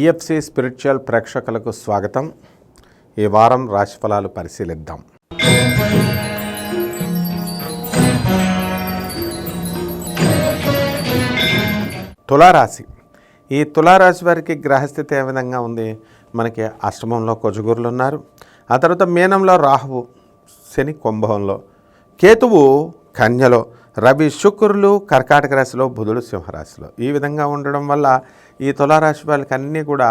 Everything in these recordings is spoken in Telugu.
పిఎఫ్సి స్పిరిచువల్ ప్రేక్షకులకు స్వాగతం. ఈ వారం రాశిఫలాలు పరిశీలిద్దాం. తులారాశి. ఈ తులారాశి వారికి గ్రహస్థితి ఏ విధంగా ఉంది? మనకి అష్టమంలో కొజగురులు ఉన్నారు ఆ తర్వాత మీనంలో రాహువు శని కుంభంలో. కేతువు కన్యలో. రవి శుక్రులు కర్కాటక రాశిలో బుధుడు సింహరాశిలో. ఈ విధంగా ఉండడం వల్ల ఈ తులారాశి వాళ్ళకి అన్నీ కూడా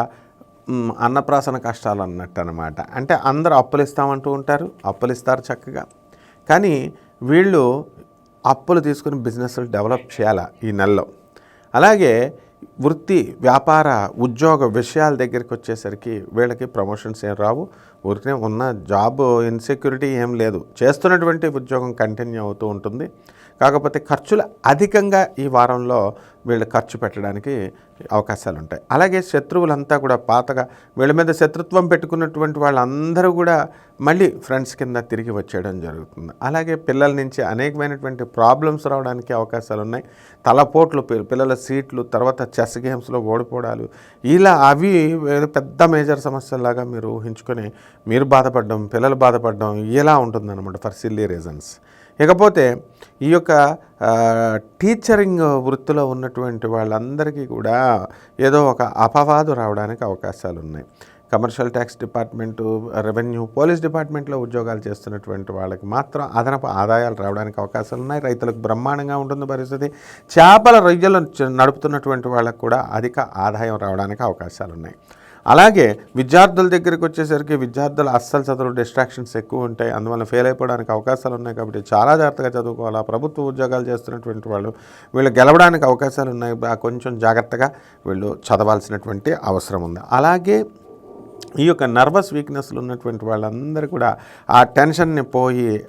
అన్నప్రాసన కష్టాలు అన్నట్టు అనమాట అంటే అందరూ అప్పులు ఇస్తామంటూ ఉంటారు అప్పులు ఇస్తారు చక్కగా. కానీ వీళ్ళు అప్పులు తీసుకుని బిజినెస్లు డెవలప్ చేయాలా ఈ నెలలో. అలాగే వృత్తి వ్యాపార ఉద్యోగ విషయాల దగ్గరికి వచ్చేసరికి వీళ్ళకి ప్రమోషన్స్ ఏం రావు. ఊరికే ఉన్న జాబ్ ఇన్సెక్యూరిటీ ఏం లేదు. చేస్తున్నటువంటి ఉద్యోగం కంటిన్యూ అవుతూ ఉంటుంది. కాకపోతే ఖర్చులు అధికంగా ఈ వారంలో వీళ్ళు ఖర్చు పెట్టడానికి అవకాశాలు ఉంటాయి అలాగే శత్రువులంతా కూడా పాతగా వీళ్ళ మీద శత్రుత్వం పెట్టుకున్నటువంటి వాళ్ళందరూ కూడా మళ్ళీ ఫ్రెండ్స్ కింద తిరిగి వచ్చేయడం జరుగుతుంది. అలాగే పిల్లల నుంచి అనేకమైనటువంటి ప్రాబ్లమ్స్ రావడానికి అవకాశాలు ఉన్నాయి తలపోట్లు పిల్లల సీట్లు తర్వాత చెస్ గేమ్స్లో ఓడిపోవడాలు ఇలా అవి పెద్ద మేజర్ సమస్యలాగా మీరు ఊహించుకొని మీరు బాధపడడం పిల్లలు బాధపడడం ఇలా ఉంటుందన్నమాట ఫర్ సిల్లీ రీజన్స్. ఇకపోతే ఈ యొక్క టీచరింగ్ వృత్తిలో ఉన్నటువంటి వాళ్ళందరికీ కూడా ఏదో ఒక అపవాదు రావడానికి అవకాశాలు ఉన్నాయి commercial tax department revenue police డిపార్ట్మెంట్లో ఉద్యోగాలు చేస్తున్నటువంటి వాళ్ళకి మాత్రం అదనపు ఆదాయాలు రావడానికి అవకాశాలు ఉన్నాయి రైతులకు బ్రహ్మాండంగా ఉంటుంది పరిస్థితి. చేపల రొయ్యలు నడుపుతున్నటువంటి వాళ్ళకు కూడా అధిక ఆదాయం రావడానికి అవకాశాలు ఉన్నాయి అలాగే విద్యార్థుల దగ్గరికి వచ్చేసరికి విద్యార్థులు అస్సలు చదువు డిస్ట్రాక్షన్స్ ఎక్కువ ఉంటాయి. అందువల్ల ఫెయిల్ అయిపోవడానికి అవకాశాలు ఉన్నాయి కాబట్టి చాలా జాగ్రత్తగా చదువుకోవాలా. ప్రభుత్వ ఉద్యోగాలు చేస్తున్నటువంటి వాళ్ళు వీళ్ళు గెలవడానికి అవకాశాలు ఉన్నాయి. బా- కొంచెం జాగ్రత్తగా వీళ్ళు చదవాల్సినటువంటి అవసరం ఉంది. అలాగే ఈ యొక్క నర్వస్ వీక్నెస్లు ఉన్నటువంటి వాళ్ళందరూ కూడా ఆ టెన్షన్ని పోయి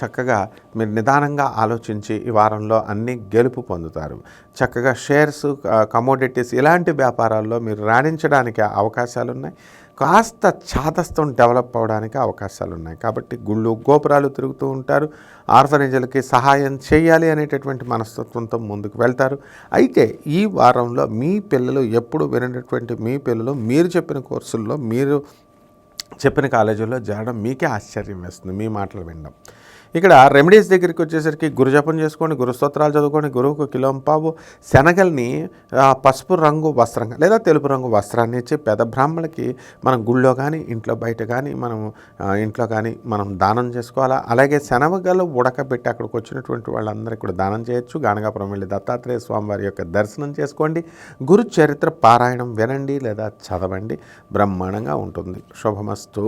చక్కగా మీరు నిదానంగా ఆలోచించి ఈ వారంలో అన్ని గెలుపు పొందుతారు. చక్కగా షేర్స్ కమోడిటీస్ ఇలాంటి వ్యాపారాల్లో మీరు రాణించడానికి అవకాశాలు ఉన్నాయి కాస్త చాదస్తం డెవలప్ అవడానికి అవకాశాలు ఉన్నాయి కాబట్టి గుళ్ళు గోపురాలు తిరుగుతూ ఉంటారు. ఆర్ఫనేజీలకి సహాయం చేయాలి అనేటటువంటి మనస్తత్వంతో ముందుకు వెళ్తారు. అయితే ఈ వారంలో మీ పిల్లలు ఎప్పుడు వినటువంటి మీ పిల్లలు మీరు చెప్పిన కోర్సుల్లో మీరు చెప్పిన కాలేజీలో చేరడం మీకే ఆశ్చర్యం వేస్తుంది. మీ మాటలు వినడం. ఇక్కడ రెమెడీస్ దగ్గరికి వచ్చేసరికి గురుజపం చేసుకోండి గురుస్తోత్రాలు చదువుకోండి గురువుకు కిలోంపావు శనగల్ని పసుపు రంగు వస్త్రంగా లేదా తెలుపు రంగు వస్త్రాన్ని ఇచ్చి పెద్ద బ్రాహ్మణులకి మనం గుళ్ళో కానీ ఇంట్లో బయట కానీ మనం ఇంట్లో కానీ మనం దానం చేసుకోవాలా? అలాగే శనగలు ఉడకబెట్టి అక్కడికి వచ్చినటువంటి వాళ్ళందరికీ కూడా దానం చేయొచ్చు. గానగాపురం వెళ్ళి దత్తాత్రేయ స్వామివారి యొక్క దర్శనం చేసుకోండి. గురు చరిత్ర పారాయణం వినండి లేదా చదవండి. బ్రహ్మాండంగా ఉంటుంది. శుభమస్తు.